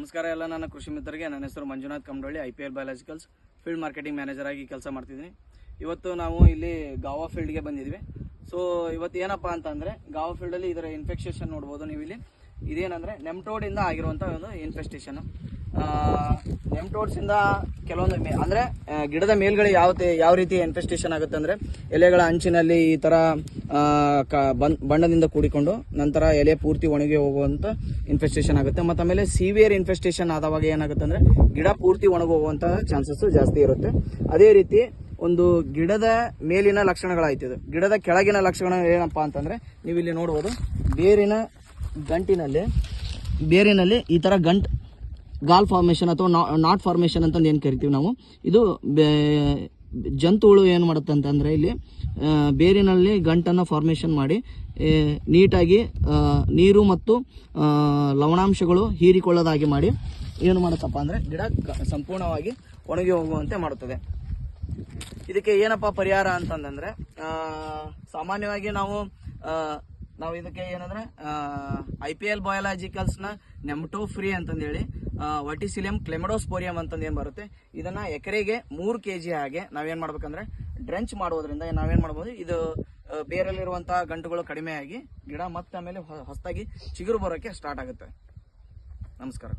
ನಮಸ್ಕಾರ ಎಲ್ಲ, ನನ್ನ ಕೃಷಿ ಮಿತ್ರರಿಗೆ. ನನ್ನ ಹೆಸರು Manjunath Kamadolli I P L biologicals field marketing manager ಆಗಿ ಕೆಲಸ ಮಾಡ್ತಿದ್ದೀನಿ. ಇವತ್ತು ನಾವು ಇಲ್ಲಿ ಗಾವಾ ಫೀಲ್ಡ್ಗೆ ಬಂದಿದ್ವಿ ಸೊ ಇವತ್ತು ಏನಪ್ಪ ಅಂತಂದರೆ, ಗಾವಾ ಫೀಲ್ಡಲ್ಲಿ ಇದರ ಇನ್ಫೆಕ್ಷೇಷನ್ ನೋಡ್ಬೋದು ನೀವು ಇಲ್ಲಿ ಇದೇನಂದರೆ ನೆಮ್ಟೋಡಿಂದ ಆಗಿರುವಂಥ ಒಂದು ಇನ್ಫೆಸ್ಟೇಷನ್ ನೆಮ್ಟೋಡ್ಸಿಂದ ಕೆಲವೊಂದು ಮೇ ಅಂದರೆ ಗಿಡದ ಮೇಲ್ಗಡೆ ಯಾವ ಯಾವ ರೀತಿ ಇನ್ಫೆಸ್ಟೇಷನ್ ಆಗುತ್ತೆ ಅಂದರೆ, ಎಲೆಗಳ ಅಂಚಿನಲ್ಲಿ ಈ ಥರ ಕ- ಬಣ್ಣದಿಂದ ಕೂಡಿಕೊಂಡು ನಂತರ ಎಲೆ ಪೂರ್ತಿ ಒಣಗಿ ಹೋಗುವಂಥ ಇನ್ಫೆಸ್ಟೇಷನ್ ಆಗುತ್ತೆ. ಮತ್ತು ಆಮೇಲೆ ಸಿವಿಯರ್ ಇನ್ಫೆಸ್ಟೇಷನ್ ಆದವಾಗ ಏನಾಗುತ್ತೆ ಅಂದರೆ, ಗಿಡ ಪೂರ್ತಿ ಒಣಗಿ ಹೋಗುವಂಥ ಚಾನ್ಸಸ್ ಜಾಸ್ತಿ ಇರುತ್ತೆ. ಅದೇ ರೀತಿ ಒಂದು ಗಿಡದ ಮೇಲಿನ ಲಕ್ಷಣಗಳಾಯ್ತು ಇದು. ಗಿಡದ ಕೆಳಗಿನ ಲಕ್ಷಣ ಏನಪ್ಪ ಅಂತಂದರೆ ನೀವು ಇಲ್ಲಿ ನೋಡ್ಬೋದು, ಬೇರಿನ ಗಂಟಿನಲ್ಲಿ ಬೇರಿನಲ್ಲಿ ಈ ಥರ ಗಂಟ್ ಗಾಲ್ ಫಾರ್ಮೇಷನ್ ಅಥವಾ ನಾಟ್ ಫಾರ್ಮೇಷನ್ ಅಂತಂದು ಏನು ಕರಿತೀವಿ ನಾವು? ಇದು ಜಂತುಗಳು ಏನು ಮಾಡುತ್ತೆ ಅಂತಂದರೆ ಇಲ್ಲಿ ಬೇರಿನಲ್ಲಿ ಗಂಟನ್ನು ಫಾರ್ಮೇಷನ್ ಮಾಡಿ ನೀಟಾಗಿ ನೀರು ಮತ್ತು ಲವಣಾಂಶಗಳು ಹೀರಿಕೊಳ್ಳೋದಾಗಿ ಮಾಡಿ ಏನು ಮಾಡುತ್ತಪ್ಪ ಅಂದರೆ ಗಿಡ ಸಂಪೂರ್ಣವಾಗಿ ಒಣಗಿ ಹೋಗುವಂತೆ ಮಾಡುತ್ತದೆ. ಇದಕ್ಕೆ ಏನಪ್ಪ ಪರಿಹಾರ ಅಂತಂದ್ರೆ ಸಾಮಾನ್ಯವಾಗಿ ನಾವು ನಾವು ಇದಕ್ಕೆ ಏನಂದ್ರೆ ಐ ಪಿ ಎಲ್ ಬಯಾಲಜಿಕಲ್ಸ್ನ ನೆಮ್ಟೋ ಫ್ರೀ ಅಂತಂದೇಳಿ ವಟಿಸಿಲಿಯಂ ಕ್ಲೆಮಡೋಸ್ಪೋರಿಯಂ ಅಂತಂದು ಏನು ಬರುತ್ತೆ? ಇದನ್ನ ಎಕರೆಗೆ ಮೂರು ಕೆ ಜಿ ಹಾಗೆ ನಾವೇನು ಮಾಡ್ಬೇಕಂದ್ರೆ ಡ್ರೆಂಚ್ ಮಾಡೋದ್ರಿಂದ ನಾವೇನು ಮಾಡ್ಬೋದು? ಇದು ಬೇರಲ್ಲಿರುವಂಥ ಗಂಟುಗಳು ಕಡಿಮೆ ಆಗಿ ಗಿಡ ಮತ್ತೆ ಆಮೇಲೆ ಹೊಸದಾಗಿ ಚಿಗುರು ಬರೋಕ್ಕೆ ಸ್ಟಾರ್ಟ್ ಆಗುತ್ತೆ. ನಮಸ್ಕಾರ.